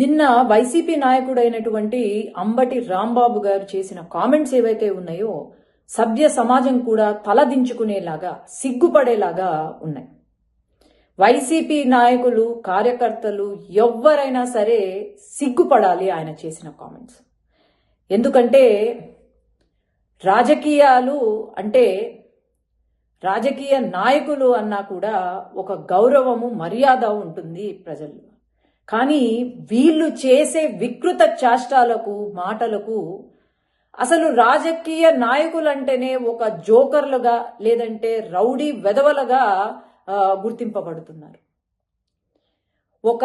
నిన్న వైసీపీ నాయకుడైనటువంటి అంబటి రాంబాబు గారు చేసిన కామెంట్స్ ఏవైతే ఉన్నాయో సభ్య సమాజం కూడా తలదించుకునేలాగా సిగ్గుపడేలాగా ఉన్నాయి. వైసీపీ నాయకులు కార్యకర్తలు ఎవ్వరైనా సరే సిగ్గుపడాలి ఆయన చేసిన కామెంట్స్. ఎందుకంటే రాజకీయాలు అంటే రాజకీయ నాయకులు అన్నా కూడా ఒక గౌరవము మర్యాద ఉంటుంది ప్రజల్లో. కానీ వీళ్ళు చేసే వికృత చాష్టాలకు మాటలకు అసలు రాజకీయ నాయకులంటేనే ఒక జోకర్లుగా లేదంటే రౌడీ వెధవలుగా గుర్తింపబడుతున్నారు. ఒక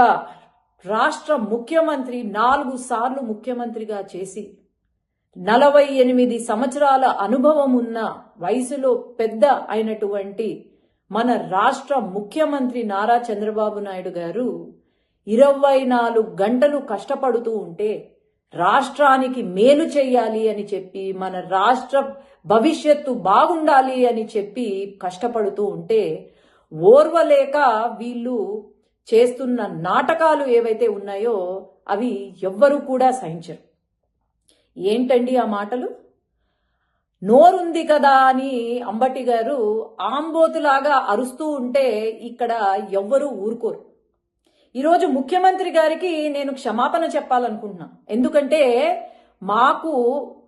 రాష్ట్ర ముఖ్యమంత్రి నాలుగు సార్లు ముఖ్యమంత్రిగా చేసి నలభై ఎనిమిది సంవత్సరాల అనుభవం ఉన్న వయసులో పెద్ద అయినటువంటి మన రాష్ట్ర ముఖ్యమంత్రి నారా చంద్రబాబు నాయుడు గారు ఇరవై నాలుగు గంటలు కష్టపడుతూ ఉంటే రాష్ట్రానికి మేలు చెయ్యాలి అని చెప్పి మన రాష్ట్ర భవిష్యత్తు బాగుండాలి అని చెప్పి కష్టపడుతూ ఉంటే ఓర్వలేక వీళ్ళు చేస్తున్న నాటకాలు ఏవైతే ఉన్నాయో అవి ఎవ్వరూ కూడా సహించరు. ఏంటండి ఆ మాటలు? నోరుంది కదా అని అంబటి గారు ఆంబోతులాగా అరుస్తూ ఉంటే ఇక్కడ ఎవ్వరూ ఊరుకోరు. ఈరోజు ముఖ్యమంత్రి గారికి నేను క్షమాపణ చెప్పాలనుకుంటున్నా. ఎందుకంటే మాకు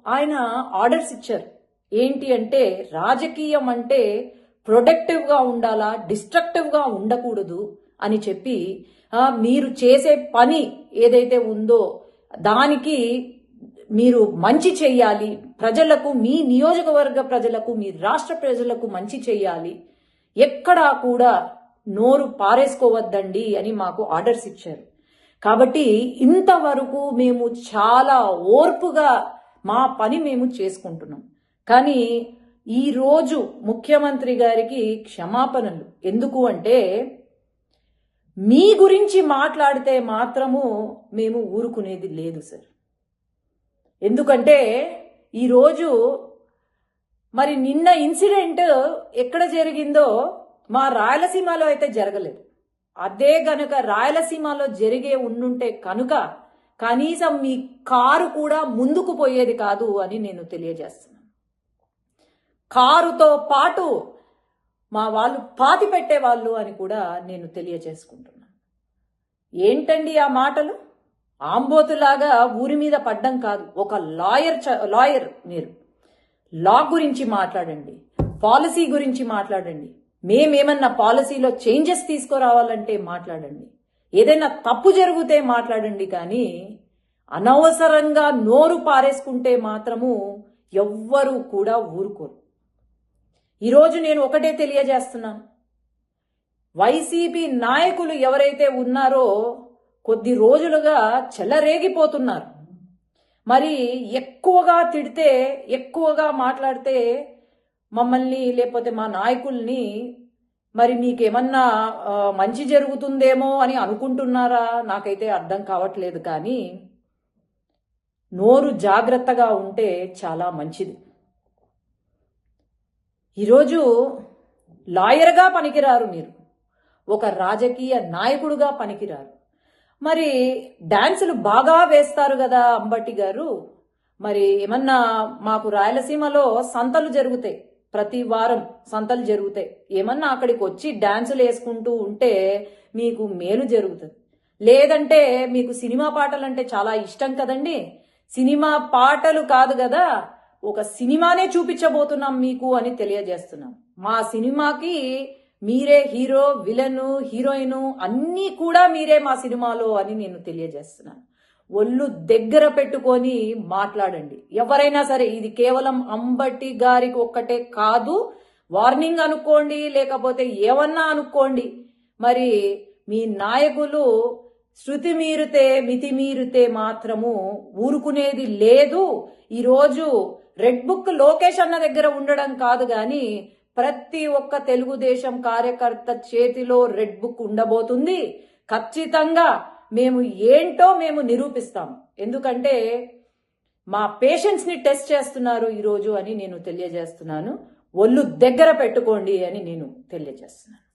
ఆయన ఆర్డర్స్ ఇచ్చారు. ఏంటి అంటే రాజకీయం అంటే ప్రొడక్టివ్గా ఉండాలా డిస్ట్రక్టివ్గా ఉండకూడదు అని చెప్పి మీరు చేసే పని ఏదైతే ఉందో దానికి మీరు మంచి చెయ్యాలి ప్రజలకు మీ నియోజకవర్గ ప్రజలకు మీ రాష్ట్ర ప్రజలకు మంచి చెయ్యాలి ఎక్కడా కూడా నోరు పారేసుకోవద్దండి అని మాకు ఆర్డర్స్ ఇచ్చారు. కాబట్టి ఇంతవరకు మేము చాలా ఓర్పుగా మా పని మేము చేసుకుంటున్నాం. కానీ ఈరోజు ముఖ్యమంత్రి గారికి క్షమాపణలు. ఎందుకు అంటే మీ గురించి మాట్లాడితే మాత్రము మేము ఊరుకునేది లేదు సార్. ఎందుకంటే ఈరోజు మరి నిన్న ఇన్సిడెంట్ ఎక్కడ జరిగిందో మా రాయలసీమలో అయితే జరగలేదు. అదే గనుక రాయలసీమలో జరిగే ఉండుంటే కనుక కనీసం మీ కారు కూడా ముందుకు పోయేది కాదు అని నేను తెలియజేస్తున్నాను. కారుతో పాటు మా వాళ్ళు పాతి పెట్టేవాళ్ళు అని కూడా నేను తెలియజేసుకుంటున్నాను. ఏంటండి ఆ మాటలు? ఆంబోతులాగా ఊరి మీద పడ్డం కాదు ఒక లాయర్ చ- లాయర్ మీరు. లా గురించి మాట్లాడండి పాలసీ గురించి మాట్లాడండి మేమేమన్నా పాలసీలో చేంజెస్ తీసుకురావాలంటే మాట్లాడండి. ఏదైనా తప్పు జరిగితే మాట్లాడండి కానీ అనవసరంగా నోరు పారేసుకుంటే మాత్రము ఎవ్వరూ కూడా ఊరుకోరు. ఈరోజు నేను ఒకటే తెలియజేస్తున్నాను. వైసీపీ నాయకులు ఎవరైతే ఉన్నారో కొద్ది రోజులుగా చెలరేగిపోతున్నారు. మరి ఎక్కువగా తిడితే ఎక్కువగా మాట్లాడితే మమ్మల్ని లేకపోతే మా నాయకుల్ని మరి మీకేమన్నా మంచి జరుగుతుందేమో అని అనుకుంటున్నారా? నాకైతే అర్థం కావట్లేదు కానీ నోరు జాగ్రత్తగా ఉంటే చాలా మంచిది. ఈరోజు లాయర్గా పనికిరారు మీరు. ఒక రాజకీయ నాయకుడుగా పనికిరారు. మరి డాన్సులు బాగా వేస్తారు కదా అంబటి గారు. మరి ఏమన్నా మాకు రాయలసీమలో సంతలు జరుగుతాయి. ప్రతి వారం సంతలు జరుగుతాయి. ఏమన్నా అక్కడికి వచ్చి డాన్సులు వేసుకుంటూ ఉంటే మీకు మేలు జరుగుతుంది. లేదంటే మీకు సినిమా పాటలు అంటే చాలా ఇష్టం కదండి. సినిమా పాటలు కాదు కదా ఒక సినిమానే చూపించబోతున్నాం మీకు అని తెలియజేస్తున్నాం. మా సినిమాకి మీరే హీరో విలను హీరోయిన్ అన్నీ కూడా మీరే మా సినిమాలో అని నేను తెలియజేస్తున్నాను. ఒళ్ళు దగ్గర పెట్టుకొని మాట్లాడండి. ఎవరైనా సరే ఇది కేవలం అంబటి గారికి ఒక్కటే కాదు వార్నింగ్ అనుకోండి లేకపోతే ఏమన్నా అనుకోండి. మరి మీ నాయకులు శృతి మీరితే మితి మీరితే మాత్రము ఊరుకునేది లేదు. ఈరోజు రెడ్ బుక్ లోకేష్ అన్న దగ్గర ఉండడం కాదు కానీ ప్రతి ఒక్క తెలుగుదేశం కార్యకర్త చేతిలో రెడ్ బుక్ ఉండబోతుంది. ఖచ్చితంగా మేము ఏంటో మేము నిరూపిస్తాం. ఎందుకంటే మా పేషెంట్స్ని టెస్ట్ చేస్తున్నారు ఈరోజు అని నేను తెలియజేస్తున్నాను. ఒళ్ళు దగ్గర పెట్టుకోండి అని నేను తెలియజేస్తున్నాను.